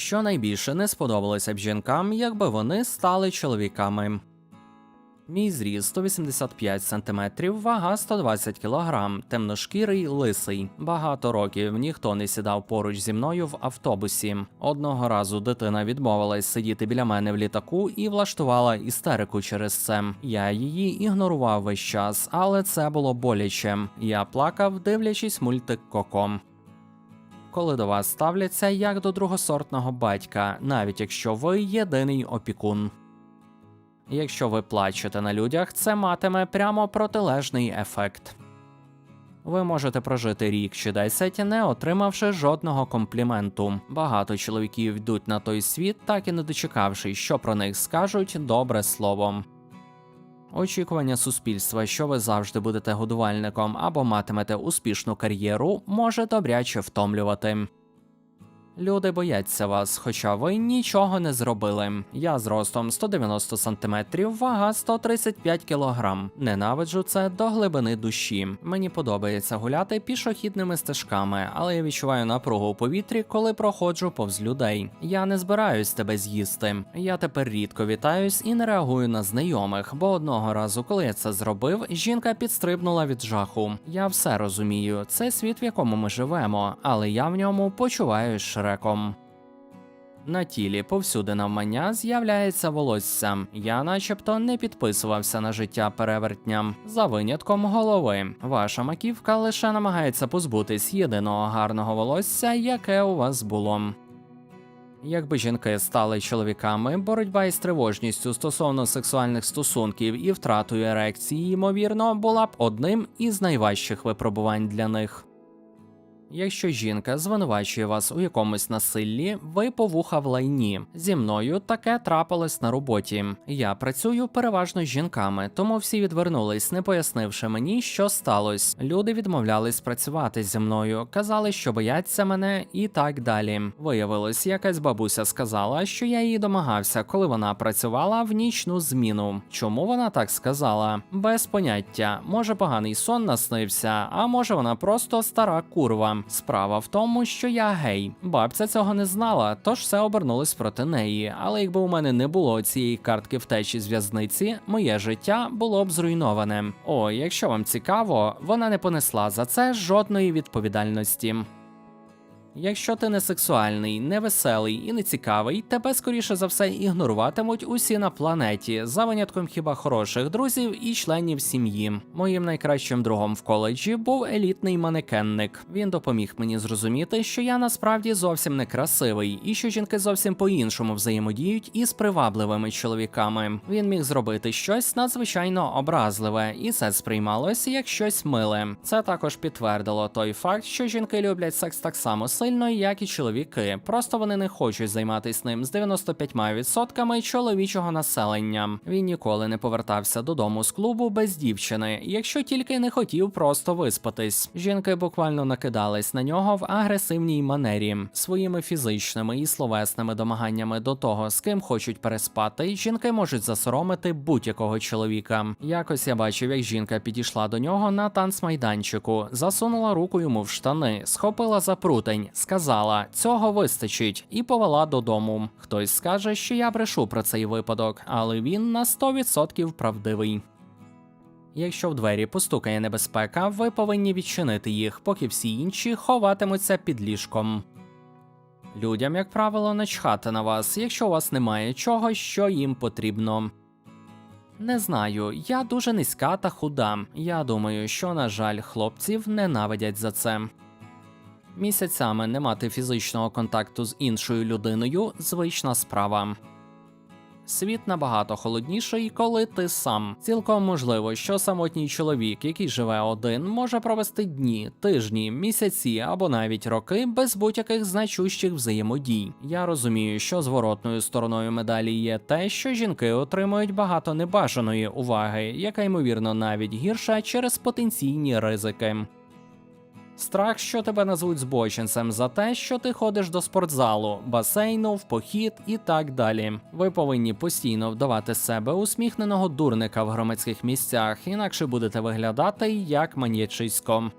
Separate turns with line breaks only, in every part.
що найбільше не сподобалося б жінкам, якби вони стали чоловіками. Мій зріст 185 см, вага 120 кг, темношкірий лисий. Багато років ніхто не сідав поруч зі мною в автобусі. Одного разу дитина відмовилась сидіти біля мене в літаку і влаштувала істерику через це. Я її ігнорував весь час, але це було боляче. Я плакав, дивлячись мультик Коко. Коли до вас ставляться як до другосортного батька, навіть якщо ви єдиний опікун. Якщо ви плачете на людях, це матиме прямо протилежний ефект. Ви можете прожити рік чи 10, не отримавши жодного компліменту. Багато чоловіків йдуть на той світ, так і не дочекавши, що про них скажуть добре слово. Очікування суспільства, що ви завжди будете годувальником або матимете успішну кар'єру, може добряче втомлювати. Люди бояться вас, хоча ви нічого не зробили. Я з ростом 190 см, вага 135 кг. Ненавиджу це до глибини душі. Мені подобається гуляти пішохідними стежками, але я відчуваю напругу у повітрі, коли проходжу повз людей. Я не збираюсь тебе з'їсти. Я тепер рідко вітаюсь і не реагую на знайомих, бо одного разу, коли я це зробив, жінка підстрибнула від жаху. Я все розумію. Це світ, в якому ми живемо, але я в ньому почуваю почуваюсь шреком. На тілі повсюди навмання з'являється волосся. Я, начебто, не підписувався на життя перевертням за винятком голови. Ваша маківка лише намагається позбутись єдиного гарного волосся, яке у вас було. Якби жінки стали чоловіками, боротьба із тривожністю стосовно сексуальних стосунків і втратою ерекції, ймовірно, була б одним із найважчих випробувань для них. Якщо жінка звинувачує вас у якомусь насиллі, ви по вуха в лайні. Зі мною таке трапилось на роботі. Я працюю переважно з жінками, тому всі відвернулись, не пояснивши мені, що сталося. Люди відмовлялись працювати зі мною, казали, що бояться мене, і так далі. Виявилось, якась бабуся сказала, що я її домагався, коли вона працювала в нічну зміну. Чому вона так сказала? Без поняття. Може, поганий сон наснився, а може вона просто стара курва. Справа в тому, що я гей. Бабця цього не знала, тож все обернулось проти неї. Але якби у мене не було цієї картки втечі з в'язниці, моє життя було б зруйноване. О, якщо вам цікаво, вона не понесла за це жодної відповідальності. Якщо ти не сексуальний, не веселий і не цікавий, тебе скоріше за все ігноруватимуть усі на планеті, за винятком хіба хороших друзів і членів сім'ї. Моїм найкращим другом в коледжі був елітний манекенник. Він допоміг мені зрозуміти, що я насправді зовсім не красивий, і що жінки зовсім по-іншому взаємодіють із привабливими чоловіками. Він міг зробити щось надзвичайно образливе, і це сприймалося як щось миле. Це також підтвердило той факт, що жінки люблять секс так само сильно, як і чоловіки. Просто вони не хочуть займатися ним з 95% чоловічого населення. Він ніколи не повертався додому з клубу без дівчини, якщо тільки не хотів просто виспатись. Жінки буквально накидались на нього в агресивній манері своїми фізичними і словесними домаганнями до того, з ким хочуть переспати. Жінки можуть засоромити будь-якого чоловіка. Якось я бачив, як жінка підійшла до нього на танцмайданчику, засунула руку йому в штани, схопила за прутень, сказала: цього вистачить, і повела додому. Хтось скаже, що я брешу про цей випадок, але він на 100% правдивий. Якщо в двері постукає небезпека, ви повинні відчинити їх, поки всі інші ховатимуться під ліжком. Людям, як правило, начхати на вас, якщо у вас немає чого, що їм потрібно. Не знаю, я дуже низька та худа. Я думаю, що, на жаль, хлопців ненавидять за це. Місяцями не мати фізичного контакту з іншою людиною звична справа. Світ набагато холодніший, коли ти сам. Цілком можливо, що самотній чоловік, який живе один, може провести дні, тижні, місяці або навіть роки без будь-яких значущих взаємодій. Я розумію, що зворотною стороною медалі є те, що жінки отримують багато небажаної уваги, яка ймовірно навіть гірша через потенційні ризики. Страх, що тебе назвуть збочинцем за те, що ти ходиш до спортзалу, басейну, в похід і так далі. Ви повинні постійно вдавати себе усміхненого дурника в громадських місцях, інакше будете виглядати як маньячисько.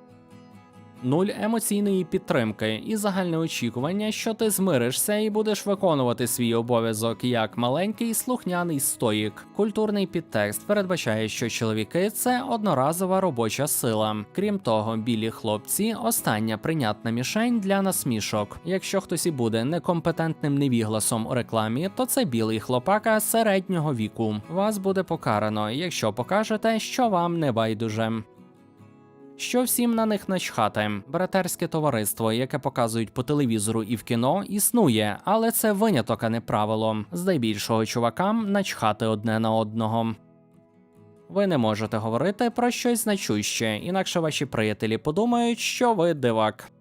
Нуль емоційної підтримки і загальне очікування, що ти змиришся і будеш виконувати свій обов'язок як маленький слухняний стоїк. Культурний підтекст передбачає, що чоловіки це одноразова робоча сила. Крім того, білі хлопці остання прийнятна мішень для насмішок. Якщо хтось і буде некомпетентним невігласом у рекламі, то це білий хлопака середнього віку. Вас буде покарано, якщо покажете, що вам не байдуже. Що всім на них начхати? Братерське товариство, яке показують по телевізору і в кіно, існує, але це виняток, а не правило. Здайбільшого чувакам начхати одне на одного. Ви не можете говорити про щось значуще, інакше ваші приятелі подумають, що ви дивак.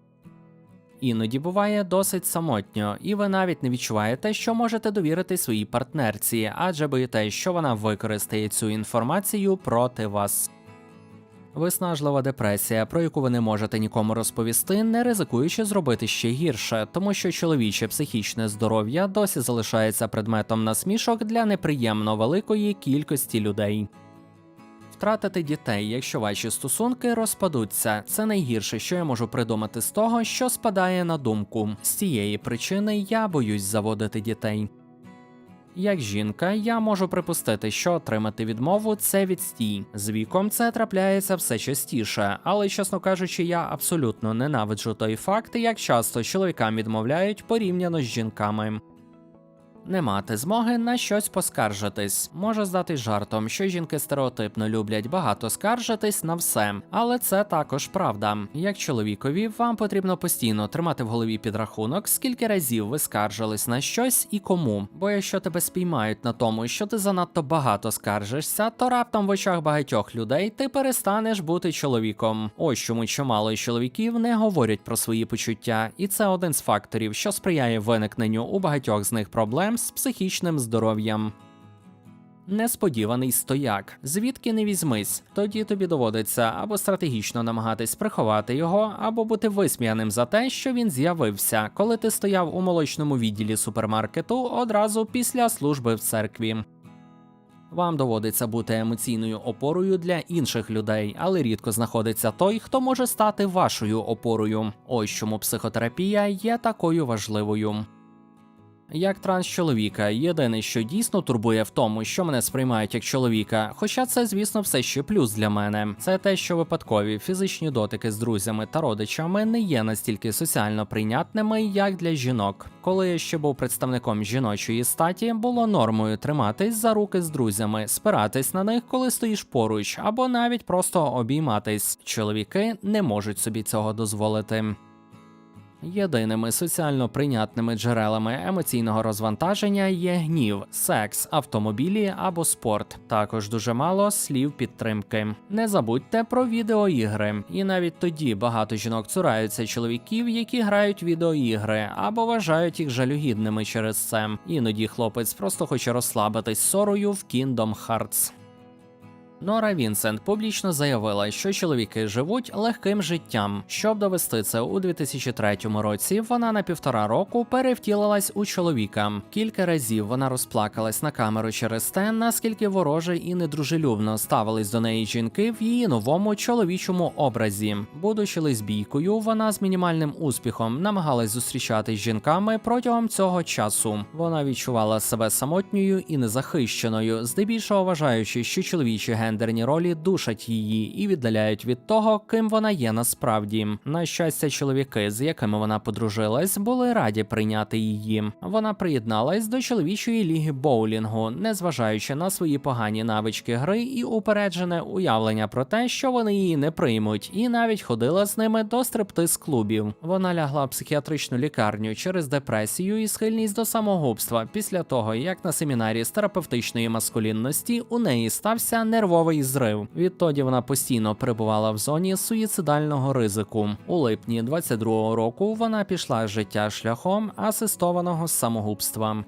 Іноді буває досить самотньо, і ви навіть не відчуваєте, що можете довірити своїй партнерці, адже боїтесь, що вона використає цю інформацію проти вас. Виснажлива депресія, про яку ви не можете нікому розповісти, не ризикуючи зробити ще гірше, тому що чоловіче психічне здоров'я досі залишається предметом насмішок для неприємно великої кількості людей. Втратити дітей, якщо ваші стосунки розпадуться, це найгірше, що я можу придумати з того, що спадає на думку. З цієї причини я боюсь заводити дітей. Як жінка, я можу припустити, що отримати відмову це відстій. З віком це трапляється все частіше, але чесно кажучи, я абсолютно ненавиджу той факт, як часто чоловікам відмовляють порівняно з жінками. Не мати змоги на щось поскаржитись. Може здатись жартом, що жінки стереотипно люблять багато скаржитись на все, але це також правда. Як чоловікові, вам потрібно постійно тримати в голові підрахунок, скільки разів ви скаржились на щось і кому. Бо якщо тебе спіймають на тому, що ти занадто багато скаржишся, то раптом в очах багатьох людей ти перестанеш бути чоловіком. Ось чому чимало чоловіків не говорять про свої почуття, і це один з факторів, що сприяє виникненню у багатьох з них проблем з психічним здоров'ям. Несподіваний стояк, звідки не візьмись, тоді тобі доводиться або стратегічно намагатись приховати його, або бути висміяним за те, що він з'явився, коли ти стояв у молочному відділі супермаркету одразу після служби в церкві. Вам доводиться бути емоційною опорою для інших людей, але рідко знаходиться той, хто може стати вашою опорою. Ось чому психотерапія є такою важливою. Як транс-чоловіка, єдине, що дійсно турбує в тому, що мене сприймають як чоловіка, хоча це, звісно, все ще плюс для мене. Це те, що випадкові фізичні дотики з друзями та родичами не є настільки соціально прийнятними, як для жінок. Коли я ще був представником жіночої статі, було нормою триматись за руки з друзями, спиратись на них, коли стоїш поруч, або навіть просто обійматись. Чоловіки не можуть собі цього дозволити. Єдиними соціально прийнятними джерелами емоційного розвантаження є гнів, секс, автомобілі або спорт. Також дуже мало слів підтримки. Не забудьте про відеоігри, і навіть тоді багато жінок цураються чоловіків, які грають відеоігри або вважають їх жалюгідними через це. Іноді хлопець просто хоче розслабитись ссорою в Kingdom Hearts. Нора Вінсент публічно заявила, що чоловіки живуть легким життям. Щоб довести це у 2003 році, вона на півтора року перевтілилась у чоловіка. Кілька разів вона розплакалась на камеру через те, наскільки вороже і недружелюбно ставились до неї жінки в її новому чоловічому образі. Будучи лесбійкою, вона з мінімальним успіхом намагалась зустрічатись з жінками протягом цього часу. Вона відчувала себе самотньою і незахищеною, здебільшого вважаючи, що чоловічі гендерні ролі душать її і віддаляють від того, ким вона є насправді. На щастя, чоловіки, з якими вона подружилась, були раді прийняти її. Вона приєдналась до чоловічої ліги боулінгу, незважаючи на свої погані навички гри і упереджене уявлення про те, що вони її не приймуть, і навіть ходила з ними до стриптиз-клубів. Вона лягла в психіатричну лікарню через депресію і схильність до самогубства після того, як на семінарі з терапевтичної маскулінності у неї стався нервовий зрив. Відтоді вона постійно перебувала в зоні суїцидального ризику. У липні 22-го року вона пішла життя шляхом асистованого самогубства.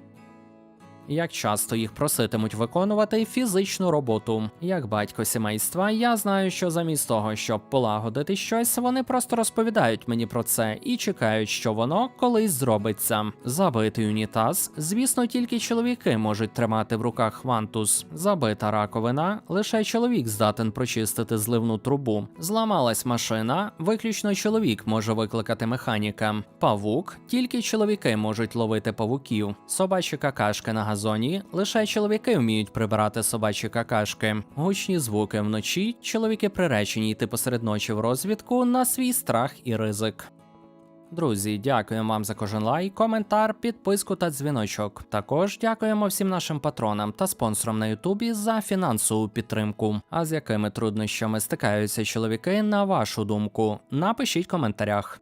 Як часто їх проситимуть виконувати фізичну роботу. Як батько сімейства, я знаю, що замість того, щоб полагодити щось, вони просто розповідають мені про це і чекають, що воно колись зробиться. Забитий унітаз, звісно, тільки чоловіки можуть тримати в руках вантус. Забита раковина, лише чоловік здатен прочистити зливну трубу. Зламалась машина, виключно чоловік може викликати механіка. Павук, тільки чоловіки можуть ловити павуків. Собачі какашки на газоні, лише чоловіки вміють прибирати собачі какашки. Гучні звуки вночі, чоловіки приречені йти посеред ночі в розвідку на свій страх і ризик. Друзі, дякуємо вам за кожен лайк, коментар, підписку та дзвіночок. Також дякуємо всім нашим патронам та спонсорам на Ютубі за фінансову підтримку. А з якими труднощами стикаються чоловіки, на вашу думку? Напишіть в коментарях.